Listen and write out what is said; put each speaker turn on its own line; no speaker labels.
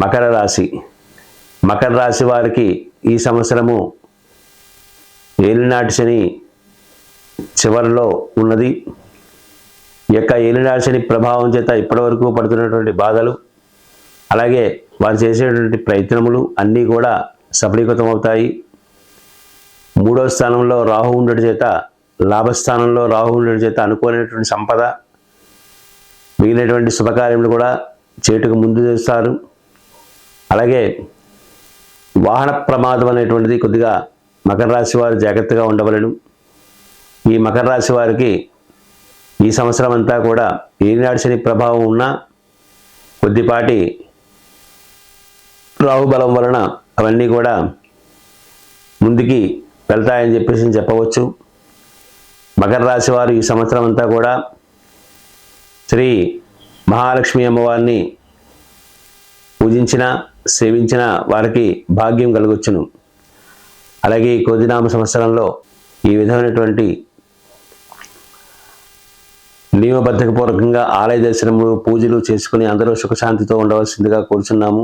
మకర రాశి. మకర రాశి వారికి ఈ సంవత్సరము ఏలినాటి శని చివరిలో ఉన్నది. ఈ యొక్క ఏలినాటి శని ప్రభావం చేత ఇప్పటివరకు పడుతున్నటువంటి బాధలు అలాగే వారు చేసేటువంటి ప్రయత్నములు అన్నీ కూడా సఫలీకృతం అవుతాయి మూడో స్థానంలో రాహు ఉండడం చేత లాభస్థానంలో రాహు ఉండడం చేత అనుకోలేనటువంటి సంపద మిగిలినటువంటి శుభకార్యములు కూడా చేటుకు ముందు చేస్తారు అలాగే వాహన ప్రమాదం అనేటువంటిది కొద్దిగా మకర రాశి వారు జాగ్రత్తగా ఉండవలను. ఈ మకర రాశి వారికి ఈ సంవత్సరం అంతా కూడా ఏనాడు శని ప్రభావం ఉన్నా కొద్దిపాటి రాహుబలం వలన అవన్నీ కూడా ముందుకి వెళ్తాయని చెప్పేసి చెప్పవచ్చు. మకర రాశి వారు ఈ సంవత్సరం అంతా కూడా శ్రీ మహాలక్ష్మి అమ్మవారిని పూజించిన సేవించిన వారికి భాగ్యం కలగొచ్చును. అలాగే ఈ కోదినామ సంవత్సరంలో ఈ విధమైనటువంటి నియమబద్ధకపూర్వకంగా ఆలయ దర్శనములు పూజలు చేసుకుని అందరూ సుఖశాంతితో ఉండవలసిందిగా కోరుచున్నాము.